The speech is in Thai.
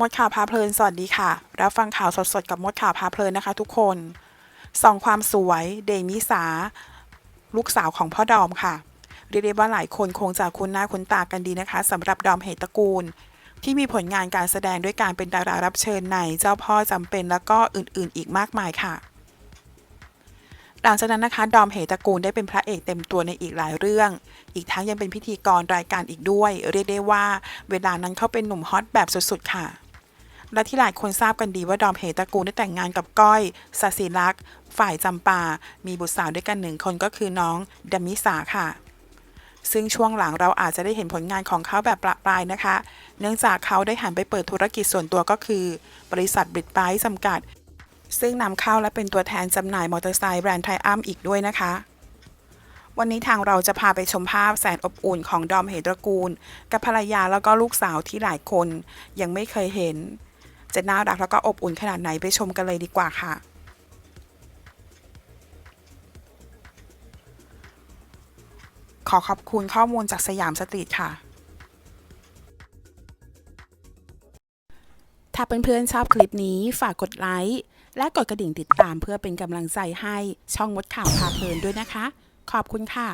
มดข่าวพาเพลิน สวัสดีค่ะ รับฟังข่าวสดๆ กับมดข่าวพาเพลินนะคะทุกคนส่องความสวย เดมิสา ลูกสาวของพ่อดอมค่ะ เรียกได้ว่าหลายคนคงจะคุ้นหน้าคุ้นตากันดีนะคะสำหรับดอมเหตุตระกูล ที่มีผลงานการแสดงด้วยการเป็นดารารับเชิญในเจ้าพ่อจำเป็นแล้วก็อื่นๆ อีกมากมายค่ะ หลังจากนั้นนะคะ ดอมเหตระกูลได้เป็นพระเอกเต็มตัวในอีกหลายเรื่อง อีกทั้งยังเป็นพิธีกรรายการอีกด้วย เรียกได้ว่า เวลานั้นเขาเป็นหนุ่มฮอตแบบสุดๆค่ะ และที่หลายคนทราบกันดีว่าดอมเหตระกูลได้แต่งงานกับก้อยสศิลักษ์ ฝ่ายจำปา มีบุตรสาวด้วยกันหนึ่งคนก็คือน้องดมิสาค่ะ ซึ่งช่วงหลังเราอาจจะได้เห็นผลงานของเขาแบบประปรายนะคะ เนื่องจากเขาได้หันไปเปิดธุรกิจส่วนตัวก็คือ บริษัทบริดไบจำกัด ซึ่งนำเข้าและเป็นตัวแทนจำหน่ายมอเตอร์ไซค์แบรนด์ไทอัมอีกด้วยนะคะวันนี้ทางเราจะพาไปชมภาพแสนอบอุ่นของดอมเหตระกูล กับภรรยาแล้วก็ลูกสาวที่หลายคนยังไม่เคยเห็น จะน่ารักแล้วก็อบอุ่นขนาดไหนไปชมกันเลยดีกว่าค่ะขอขอบคุณข้อมูลจากสยามสตรีทค่ะ ถ้าเพื่อนๆชอบคลิปนี้ฝากกดไลค์ และกดกระดิ่งติดตามเพื่อเป็นกำลังใจให้ช่องมดข่าวพาเพลินด้วยนะคะ ขอบคุณค่ะ